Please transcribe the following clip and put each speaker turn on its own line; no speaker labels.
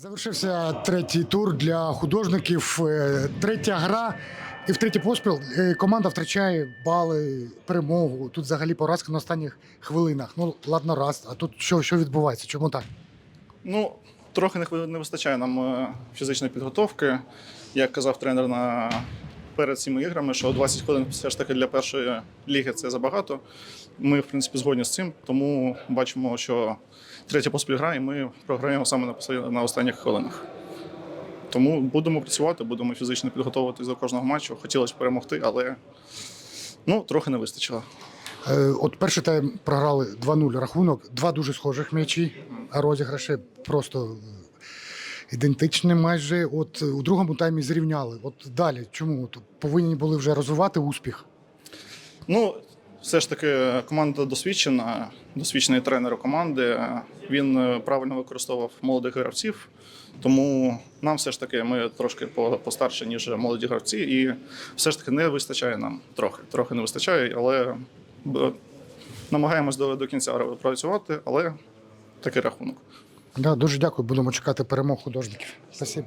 Завершився третій тур для художників. Е, Третя гра. І в третій поспіл е, команда втрачає бали, перемогу. Тут взагалі поразка на останніх хвилинах. Ну, ладно, раз. А тут що, що відбувається? Чому так?
Ну, трохи не вистачає нам е, фізичної підготовки. Як казав тренер на перед цими іграми, що 20 хвилин все ж таки для першої ліги це забагато. Ми, в принципі, згодні з цим, тому бачимо, що третя поспіль гра, і ми програємо саме на, останніх хвилинах. Тому будемо працювати, будемо фізично підготовуватись до кожного матчу. Хотілося перемогти, але ну, трохи не вистачило.
Е, От перший тайм програли 2-0 рахунок, два дуже схожих м'ячі, а розіграші просто е, ідентичні майже. От е, у другому таймі зрівняли. От далі, чому? От повинні були вже розвивати успіх.
Ну, все ж таки, команда досвідчена, досвідчений тренер команди. Він е, правильно використовував молодих гравців. Тому нам все ж таки ми трошки постарше, ніж молоді гравці, і все ж таки не вистачає нам трохи. Трохи не вистачає, але намагаємось до, до кінця працювати, але такий рахунок.
Да, дуже дякую. Будемо чекати перемог художників. Спасибо.